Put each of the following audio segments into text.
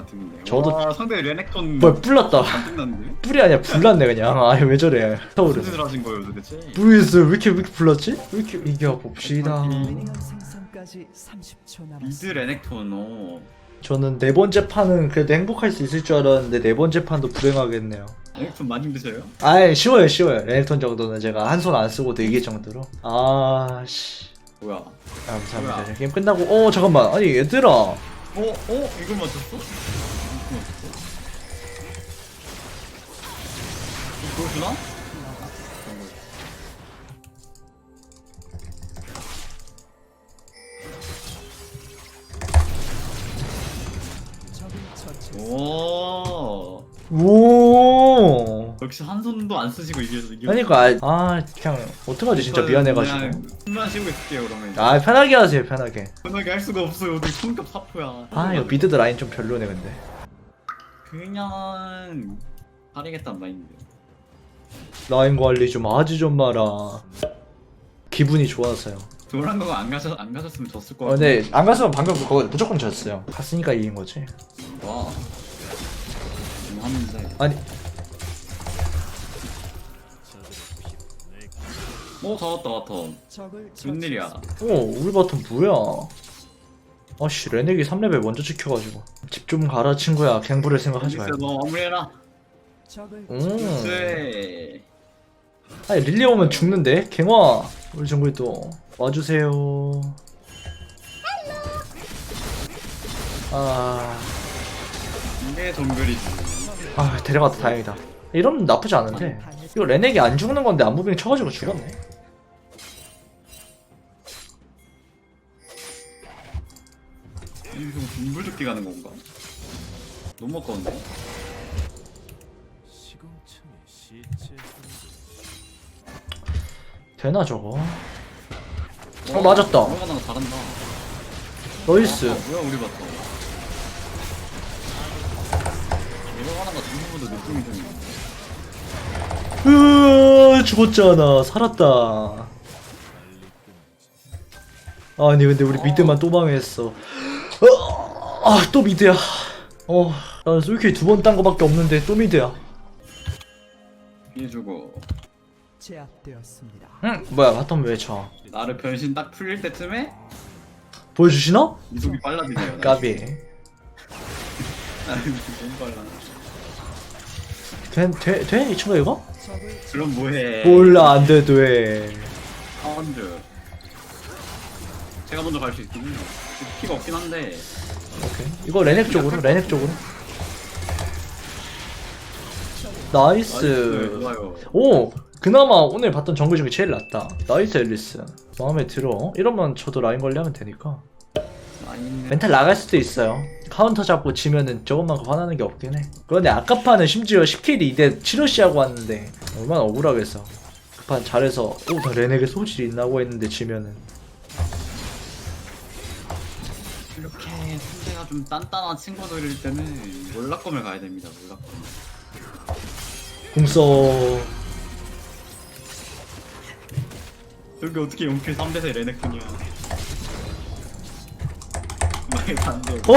같은데. 저도- 와, 상대 레넥톤 뭐야 뿔났다 안 끝났는데? 뿔이 아니라 불났네 그냥 아 왜 저래 서울은 무슨 짓을 하신 거예요 도대체? 모르겠어요 왜 이렇게 왜 이렇게 불났지? 왜 이렇게 이겨 봅시다 미니언 생성까지 30초 미드 남았습니다. 레넥톤 어. 저는 네 번째 판은 그래도 행복할 수 있을 줄 알았는데 네 번째 판도 불행하겠네요 레넥톤 많이 힘드셔요? 아이 쉬워요 쉬워요 레넥톤 정도는 제가 한 손 안 쓰고도 이길 정도로 아씨 뭐야? 감사합니다 뭐야? 게임 끝나고 어 잠깐만 아니 얘들아 어? 어? 이걸 맞췄어? 이거 맞췄어? 이거 처치. 오오 역시 한 손도 안 쓰시고 이겨서 이겨 그러니까 아, 아 그냥 어떡하지 진짜 미안해가지고. 숨만 쉬고 있을게요 그러면 이제. 아 편하게 하세요 편하게. 편하게 할 수가 없어요. 어떻게 성격 사포야. 아 이거 미드드 라인 좀 별로네 근데. 그냥 가리겠단 마인드. 라인 관리 좀 하지 좀 마라. 기분이 좋아서요. 도란 거가 안 가셨 안 가셨으면 졌을 거 어, 같아. 근데. 안 갔으면 방금 그거 무조건 졌어요. 갔으니까 이긴 거지. 와. 지금 하는데. 아니 오 잡았다 바텀. 적을 웬일이야? 처치했습니다. 오 우리 바텀 뭐야 아씨 레넥이 3레벨 먼저 지켜가지고 집 좀 가라 친구야 갱부를 생각하지 말고 너 마무리해라. 음. 쎄. 아니 릴리 오면 죽는데 갱화 우리 정글 또 와주세요 아, 이게 정글이지. 아 데려갔다 다행이다 이러면 나쁘지 않은데 이거 레넥이 안 죽는 건데 안무빙 쳐가지고 죽었네 이거 동물 죽기 가는 건가? 너무 아까운데? 되나 저거 어, 맞았다. 들어가는 거 잘한다. 나이스 아, 뭐야 우리 봤다. 들어가는 거 전부보다 느낌이 좀 있는데. 으아 죽었잖아 살았다 아니 근데 우리 미드만 또 망했어 아 또 미드야 어나 솔킬 두번 딴 거밖에 없는데 또 미드야 피해주고 제압되었습니다. 응 뭐야 바텀 왜 쳐? 나를 변신 딱 풀릴 때쯤에 보여주시나? 이속이 빨라지네요. 까비 나를 너무 빨라. 돼? 돼? 돼? 이 친구가 이거? 그럼 뭐해? 몰라 안 돼 돼 사운드. 제가 먼저 갈 수 있군요. 피가 없긴 한데. 오케이. 이거 레넥 쪽으로 레넥 쪽으로. 나이스. 좋아요. 오 그나마 오늘 봤던 정글 중에 제일 낫다. 나이스 앨리스. 마음에 들어. 이러면 저도 라인 관리하면 되니까. 아닌데. 멘탈 나갈 수도 있어요. 카운터 잡고 지면은 저것만큼 화나는 게 없긴 해. 그런데 아까 판은 심지어 10킬이 2대 7러시하고 왔는데 얼마나 억울하겠어. 그판 잘해서 오나 레넥에 소질이 있나고 했는데 지면은 이렇게 상대가 좀 단단한 친구들일 때는 몰락검을 가야 됩니다. 몰락검. 궁써 여기 어떻게 0킬 3대세 레넥톤이야. 말도 안 돼. 오!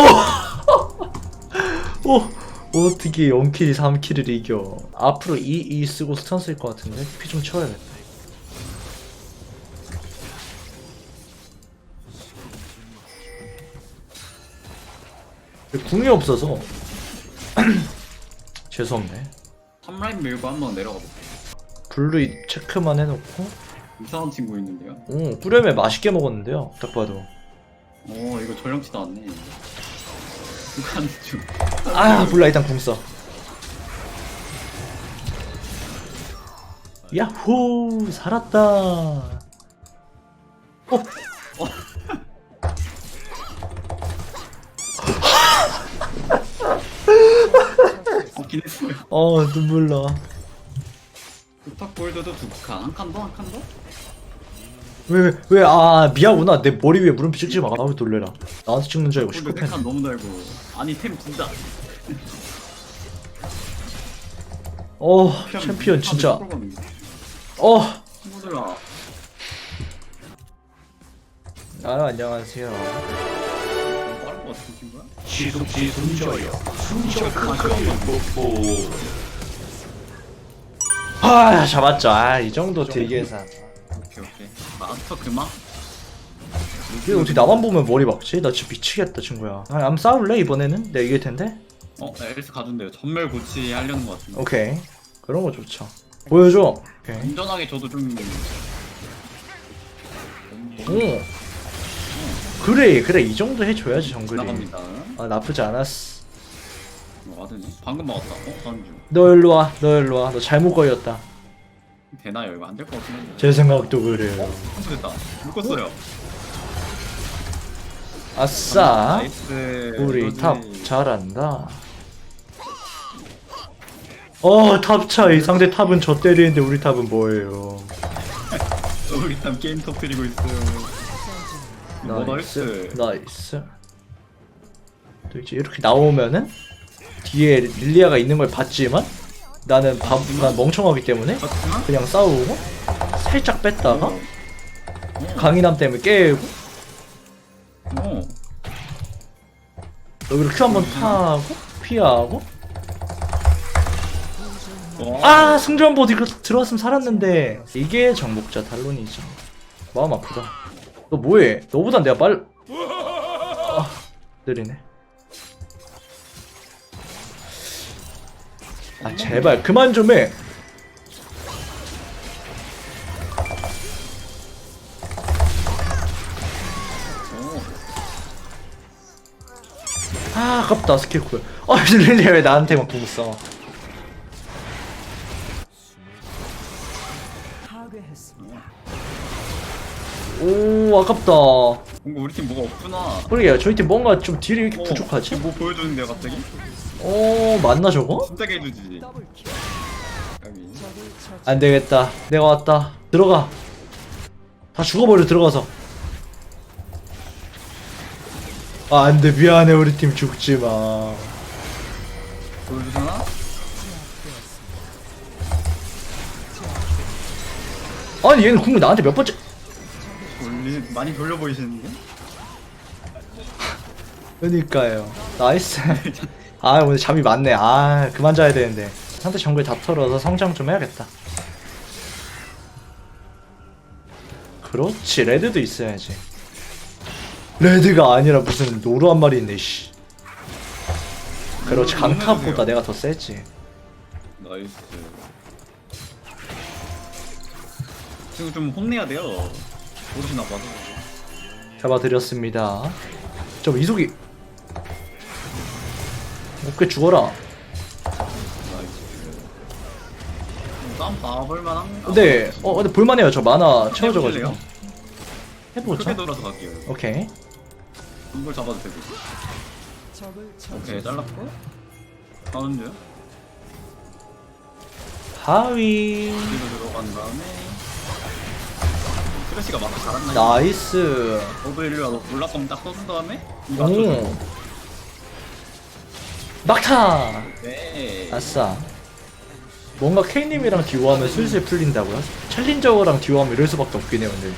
오! 어떻게 0킬 3킬을 이겨 앞으로 2, 2 쓰고 스턴 쓸 것 같은데 피 좀 채워야겠다 궁이 없어서 죄송합네 3라인 밀고 한번 내려가 볼게. 블루 체크만 해놓고 이상한 친구 있는데요. 오 꾸렴에 맛있게 먹었는데요 딱 봐도 어 이거 전령치 나왔네. 북한 중. 아 몰라 일단 궁써 야호 살았다 어? 없긴 했어요. 어 눈물 나 부탁 골드도 두 칸. 한 칸 더? 한 칸 더? 왜, 왜, 아, 미야구나. 내 머리 위에 물음표 찍지 마. 아우, 놀래라. 나한테 찍는 줄 알고 골드. 세칸 너무 달고. 아니 템 진짜. 어, 챔피언, 진짜. 어. 친구들아. 아, 안녕하세요. 어떻게 친 거야? 지숙지 숨져요 아 잡았죠. 아이 정도 딜 계산 오케이 오케이. 마스터 그만? 이게 어떻게 나만 보면 머리 박지? 나 진짜 미치겠다 친구야. 아니 한번 싸울래 이번에는? 내가 이길 텐데? 어 엘리스 가준대요. 전멸 고치 하려는 거 같은데. 오케이. 그런 거 좋죠. 보여줘. 오케이. 안전하게 저도 좀 오 그래 그래 이 정도 해줘야지 정글이. 나갑니다. 아 나쁘지 않았어 어, 와드네 방금 먹었다. 어? 다음 중 너 일로 와너 일로 와너 잘못 걸렸다. 되나요? 이거 안 될 것 같긴 한데. 제 생각도 그래요. 됐다. 묶었어요. 아싸. 나이스. 우리 이거지. 탑 잘한다. 어탑 차이 상대 탑은 저 때리는데 우리 탑은 뭐예요? 우리 탑 게임 터뜨리고 있어요 뭐 나이스. 나이스. 또 이제 이렇게 나오면은 뒤에 릴리아가 있는 걸 봤지만 나는 밥, 난 멍청하기 때문에 그냥 싸우고 살짝 뺐다가 어. 강인함 때문에 깨고 어. 여기로 큐 한번 타고 피하고. 와. 아 승전보 이거 들어왔으면 살았는데 이게 정복자 탈론이죠. 마음 아프다 너 뭐해 너보단 내가 빨 아, 느리네 아 제발 그만 좀해 어. 아 아깝다 스킬쿨 아 릴리 왜 나한테만 궁 써? 오 아깝다 뭔가 우리 팀 뭐가 없구나 그러게 저희 팀 뭔가 좀 딜이 왜 이렇게 어, 부족하지? 뭐 보여주는데요 갑자기? 어 맞나 저거? 진짜게 해주지 더블킬. 여기. 적을 처치. 안 되겠다. 내가 왔다. 들어가. 다 죽어버려 들어가서. 아, 안 돼. 미안해. 우리 팀 죽지 마. 보여주잖아? 아니, 얘는 궁을 나한테 몇 번째. 많이 돌려 보이시는데? 그니까요. 나이스. 아, 오늘 잠이 많네. 아, 그만 자야 되는데. 상대 정글 다 털어서 성장 좀 해야겠다. 그렇지. 레드도 있어야지. 레드가 아니라 무슨 노루 한 마리 있네, 씨. 그렇지. 노루 강탑보다. 내가 더 세지. 나이스 지금 좀 혼내야 돼요 모르시나 봐서 잡아드렸습니다. 좀 이속이 어깨 죽어라. 나이스 싸움 나와볼 만한 근데 어 근데 볼만해요. 저 만화 채워져가지고? 해보자. 크게 돌아서 갈게요 오케이. 이걸 잡아도 되고 오케이. 잘랐고 중 하위 뒤로 들어간 다음에 크래시가 막 잘한다 나이스. 너도 일로 와서 올라가면 딱 써준 다음에 이거 맞춰줘 오. 막타. 네 아싸. 뭔가 K님이랑 듀오하면 슬슬 풀린다고요? 챌린저랑 듀오하면 이럴 수밖에 없긴 해요, 근데.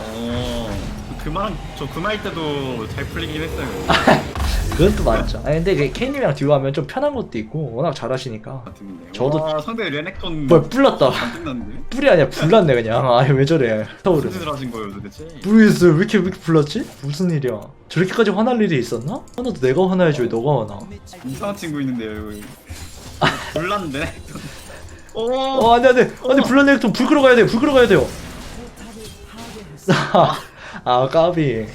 어, 그말저 그말 때도 잘 풀리긴 했어요. 그건 또 맞죠. 아니, 근데 그 K님이랑 듀오하면 좀 편한 것도 있고, 워낙 잘하시니까. 같은데. 저도- 와, 상대 레넥톤. 안 끝났는데? 뿔이 아니라 불났네, 그냥. 아니, 왜 저래. 무슨 짓을 하신 거예요 도대체? 모르겠어 왜 이렇게 왜 이렇게 불렀지? 무슨 일이야 저렇게까지 화날 일이 있었나? 화나도 내가 화나야지 왜 너가 화나 이상한 친구 있는데요. 여기. 불났는데. 오. 어 안돼 안돼 안돼 불났네 좀불 끄러 가야 돼불 끄러 가야 돼요. 아 까비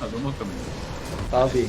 아 너무 아깝네. 까비